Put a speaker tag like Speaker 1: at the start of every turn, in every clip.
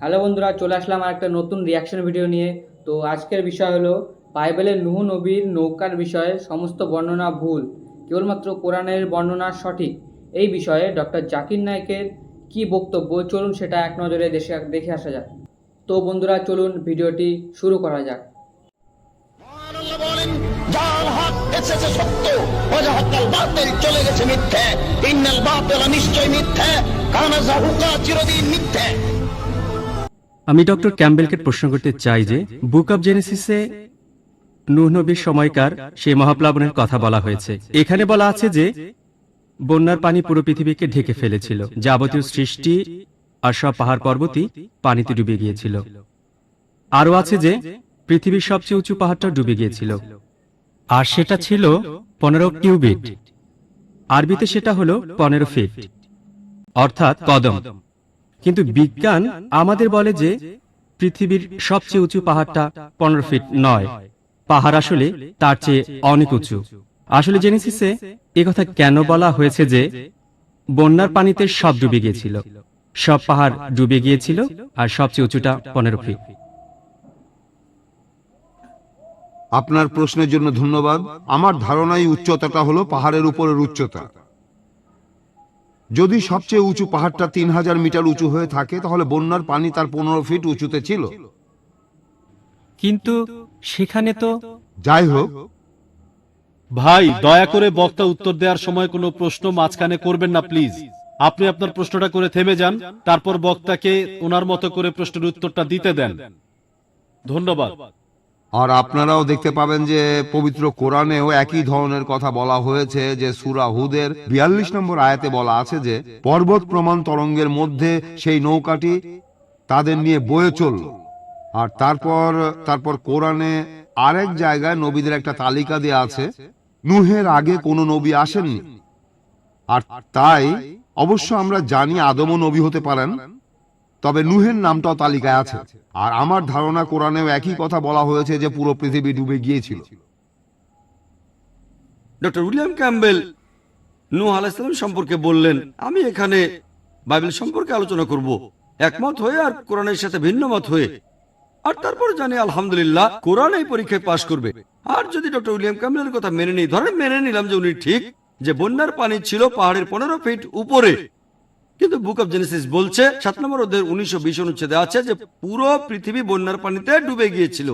Speaker 1: Hello বন্ধুরা, চলে আসলাম আর একটা নতুন রিয়াকশন ভিডিও নিয়ে। তো আজকের বিষয় হলো বাইবেলের নুহ নবীর নৌকার বিষয়ে সমস্ত বর্ণনা ভুল, কেবলমাত্র কোরআনের বর্ণনা সঠিক। এই বিষয়ে ডক্টর জাকির নায়কের কি বক্তব্য? চলুন সেটা এক নজরে দেশে দেখে আসা যাক। তো বন্ধুরা, চলুন ভিডিওটি শুরু করা যাক।
Speaker 2: চলে গেছে মিথ্যে। নিশ্চয় মিথ্যে।
Speaker 3: আমি ডক্টর ক্যাম্বেলকে প্রশ্ন করতে চাই যে, বুক অব জেনেসিসে নূহ নবীর সময়কার সেই মহাপ্লাবনের কথা বলা হয়েছে। এখানে বলা আছে যে, বন্যার পানি পুরো পৃথিবীকে ঢেকে ফেলেছিল। যাবতীয় সৃষ্টি আর সব পাহাড় পর্বতই পানিতে ডুবে গিয়েছিল। আরও আছে যে, পৃথিবীর সবচেয়ে উঁচু পাহাড়টা ডুবে গিয়েছিল। আর সেটা ছিল পনেরো কিউবিট। আরবিতে সেটা হলো পনেরো ফিট। অর্থাৎ কদম। কিন্তু বিজ্ঞান আমাদের বলে যে পৃথিবীর সবচেয়ে উঁচু পাহাড়টা পনেরো ফিট নয়। পাহাড় আসলে তার চেয়ে অনেক উঁচু। আসলে জেনেসিসে কথা কেন বলা হয়েছে যে বন্যার পানিতে সব ডুবে গিয়েছিল। সব পাহাড় ডুবে গিয়েছিল আর সবচেয়ে উঁচুটা পনেরো ফিট।
Speaker 4: আপনার প্রশ্নের জন্য ধন্যবাদ। আমার ধারণা এই উচ্চতাটা হলো পাহাড়ের উপরের উচ্চতা। যদি সবচেয়ে উঁচু পাহাড়টা তিন হাজার মিটার উঁচু হয়ে থাকে তাহলে বন্যার পানি তার পনেরো ফিট উঁচুতে ছিল।
Speaker 3: কিন্তু সেখানে তো
Speaker 4: যাই হোক।
Speaker 5: ভাই দয়া করে বক্তা উত্তর দেওয়ার সময় কোনো প্রশ্ন মাঝখানে করবেন না প্লিজ। আপনি আপনার প্রশ্নটা করে থেমে যান তারপর বক্তাকে ওনার মতো করে প্রশ্নের উত্তরটা দিতে দেন। ধন্যবাদ।
Speaker 4: আর আপনারাও দেখতে পাবেন যে পবিত্র কোরআনেও একই ধরনের কথা বলা হয়েছে যে সুরা হুদের বিয়াল্লিশ নম্বর আয়াতে বলা আছে যে, পর্বত প্রমাণ তরঙ্গের মধ্যে সেই নৌকাটি তাদের নিয়ে বয়ে চলল। আর তারপর তারপর কোরআনে আরেক জায়গায় নবীদের একটা তালিকা দেয়া আছে, নুহের আগে কোনো নবী আসেননি। আর তাই অবশ্য আমরা জানি আদমও নবী হতে পারেন। তবে নুহের নামটাও তালিকায় আছে। আর আমার ধারণা কোরআনেও একই কথা বলা হয়েছে যে পুরো পৃথিবী ডুবে গিয়েছিল।
Speaker 6: ডক্টর উইলিয়াম ক্যাম্বেল নূহ আলাইসালাম সম্পর্কে বললেন, আমি এখানে বাইবেল সম্পর্কে আলোচনা করব। একমত হয়ে আর কোরআনের সাথে ভিন্ন মত হয়ে। আর তারপর জানি, আলহামদুলিল্লাহ, কোরআন এই পরীক্ষায় পাশ করবে। আর যদি ডক্টর উইলিয়াম ক্যাম্বেলের কথা মেনে নিই, ধরেন মেনে নিলাম যে উনি ঠিক, যে বন্যার পানি ছিল পাহাড়ের পনেরো ফিট উপরে। কিন্তু বুক অফ জেনেসিস বলছে, সাত নম্বর ওদের উনিশশো বিশ অনুচ্ছেদে আছে যে পুরো পৃথিবী বন্যার পানিতে ডুবে গিয়েছিল।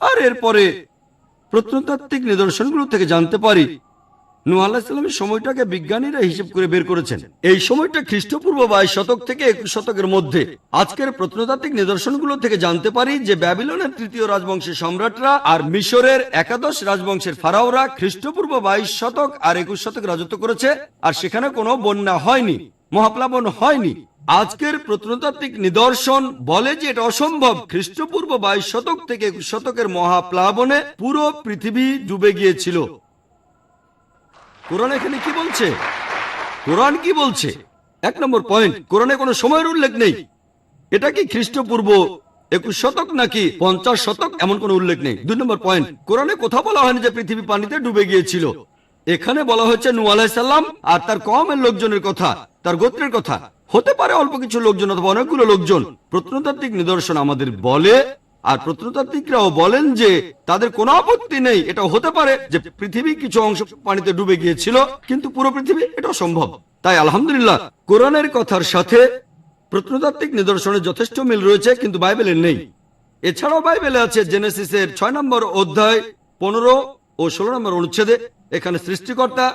Speaker 6: আর এরপরে প্রত্নতাত্ত্বিক নিদর্শনগুলো থেকে জানতে পারি নূহ আলাহিসাল্লামের সময়টাকে বিজ্ঞানীরা হিসেব করে বের করেছেন। এই সময়টা খ্রিস্টপূর্ব বাইশ শতক থেকে একুশ শতকের মধ্যে। আজকের প্রত্নতাত্ত্বিক নিদর্শনগুলো থেকে জানতে পারি যে ব্যাবিলনের তৃতীয় রাজবংশের সম্রাটরা আর মিশরের একাদশ রাজবংশের ফারাওরা খ্রিস্টপূর্ব বাইশ শতক আর একুশ শতক রাজত্ব করেছে, আর সেখানে কোনো বন্যা হয়নি, মহাপ্লাবন হয়নি। আজকের প্রত্নতাত্ত্বিক নিদর্শন বলে যে এটা অসম্ভব। খ্রিস্টপূর্ব বাইশ শতক থেকে একুশ শতকের মহাপ্লাবনে পুরো পৃথিবী ডুবে গিয়েছিল। কোরআন এখানে কি বলছে? কোরআন কি বলছে? এক নম্বর পয়েন্ট কোরআনে কোনো সময়ের উল্লেখ নেই। এটা কি খ্রিস্টপূর্ব একুশ শতক নাকি পঞ্চাশ শতক? এমন কোনো উল্লেখ নেই। দুই নম্বর পয়েন্ট কোরআনে কোথাও বলা হয়নি যে পৃথিবী পানিতে ডুবে গিয়েছিল। এখানে বলা হচ্ছে নু আলাহিসাল্লাম আর তার কমের লোকজনের কথা, তার গোত্রের কথা। হতে পারে অল্প কিছু লোকজন অথবা অনেকগুলো লোকজন। প্রত্নতাত্ত্বিক নিদর্শন আমাদের বলে আর প্রত্নতাত্ত্বিকরাও বলেন যে তাদের কোনো আপত্তি নেই। এটা হতে পারে যে পৃথিবী কিছু অংশ পানিতে ডুবে গিয়েছিল, কিন্তু পুরো পৃথিবী এটা সম্ভব। তাই আলহামদুলিল্লাহ, কোরআনের কথার সাথে প্রত্নতাত্ত্বিক নিদর্শনের যথেষ্ট মিল রয়েছে, কিন্তু বাইবেলের নেই। এছাড়াও বাইবেলে আছে জেনেসিসের ছয় নম্বর অধ্যায় পনেরো ও ষোলো নম্বর অনুচ্ছেদে, এখানে সৃষ্টিকর্তা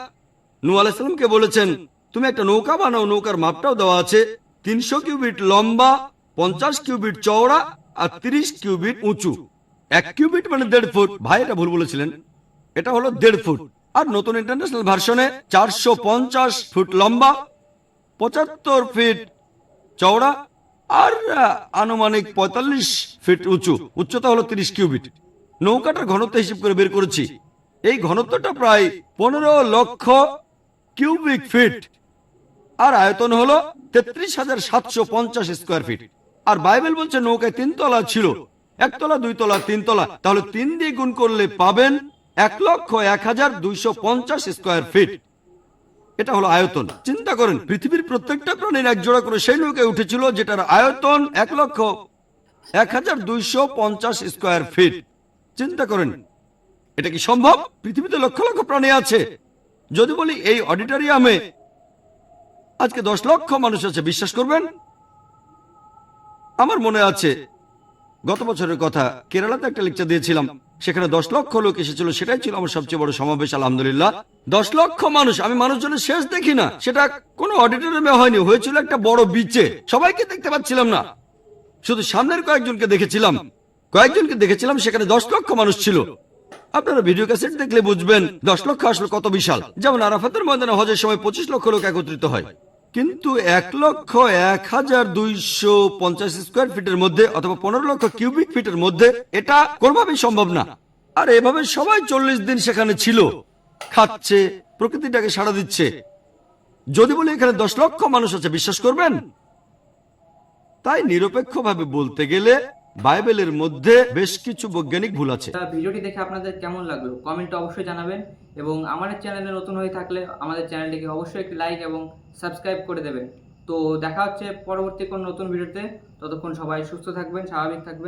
Speaker 6: নু আলাইসালামকে বলেছেন, তুমি একটা নৌকা বানাও, নৌকার মাপটাও দেওয়া আছে। তিনশো কিউবিট লম্বা, পঞ্চাশ কিউবিট চওড়া আর তিরিশ কিউবিট উঁচু। এক কিউবিট মানে দেড় ফুট। ভাই এটা ভুল বলেছিলেন। এটা হলো দেড় ফুট। আর নতুন ইন্টারন্যাশনাল ভার্সনে চারশো পঞ্চাশ ফুট লম্বা, পঁচাত্তর ফিট চওড়া আর আনুমানিক পঁয়তাল্লিশ ফিট উঁচু। উচ্চতা হলো তিরিশ কিউবিট। নৌকাটার ঘনত্ব হিসেব করে বের করেছি। এই ঘনত্বটা প্রায় পনেরো লক্ষ কিউবিক ফিট। আর আয়তন হলো তেত্রিশ হাজার সাতশো পঞ্চাশ স্কোয়ার ফিট। আর বাইবেল বলছে নৌকায় তিনতলা ছিল। একতলা দুই তলা তিনতলা তাহলে তিন দিয়ে গুণ করলে পাবেন এক লক্ষ এক হাজার দুইশো পঞ্চাশ স্কোয়ার ফিট। এটা হলো আয়তন। চিন্তা করেন, পৃথিবীর প্রত্যেকটা প্রাণীর এক জোড়া করে সেই নৌকায় উঠেছিল যেটার আয়তন এক লক্ষ এক হাজার দুইশো পঞ্চাশ স্কোয়ার ফিট। চিন্তা করেন, এটা কি সম্ভব? পৃথিবীতে লক্ষ লক্ষ প্রাণী আছে। যদি বলি এই অডিটোরিয়ামে আজকে দশ লক্ষ মানুষ আছে, বিশ্বাস করবেন? আমার মনে আছে, গত বছরের কথা, কেরালাতে একটা লেকচার দিয়েছিলাম, সেখানে দশ লক্ষ লোক এসেছিল, সেটাই ছিল আমার সবচেয়ে বড় সমাবেশ, আলহামদুলিল্লাহ। দশ লক্ষ মানুষ, আমি মানুষজনের শেষ দেখি না, সেটা কোনো অডিটোরিয়ামে হয়নি, হয়েছিল একটা বড় বিচে সবাইকে দেখতে পাচ্ছিলাম না। শুধু সামনের কয়েকজনকে দেখেছিলাম কয়েকজনকে দেখেছিলাম, সেখানে দশ লক্ষ মানুষ ছিল। আপনারা ভিডিও ক্যাসেট দেখলে বুঝবেন, দশ লক্ষ আসলে কত বিশাল। যেমন আরাফাতের ময়দানে হজের সময় পঁচিশ লক্ষ লোক একত্রিত হয়। কিন্তু এক লক্ষ এক হাজার দুইশো পঞ্চাশ স্কোয়ার ফিটের মধ্যে অথবা পনেরো লক্ষ কিউবিক ফিটের মধ্যে এটা কোনোভাবেই সম্ভব না। আর এভাবে সবাই চল্লিশ দিন সেখানে ছিল। খাচ্ছে, প্রকৃতিটাকে সাড়া দিচ্ছে। যদি বলি এখানে দশ লক্ষ মানুষ আছে, বিশ্বাস করবেন? তাই নিরপেক্ষভাবে বলতে গেলে বাইবেলের মধ্যে বেশ কিছু বৈজ্ঞানিক ভুল আছে।
Speaker 1: ভিডিওটি দেখে আপনাদের কেমন লাগল? কমেন্টে অবশ্যই জানাবেন এবং আমাদের চ্যানেলে নতুন হয়ে থাকলে আমাদের চ্যানেলটিকে অবশ্যই একটি লাইক এবং সাবস্ক্রাইব করে দেবেন। তো দেখা হচ্ছে পরবর্তী কোন নতুন ভিডিওতে। ততক্ষণ সবাই সুস্থ থাকবেন, স্বাভাবিক থাকবেন।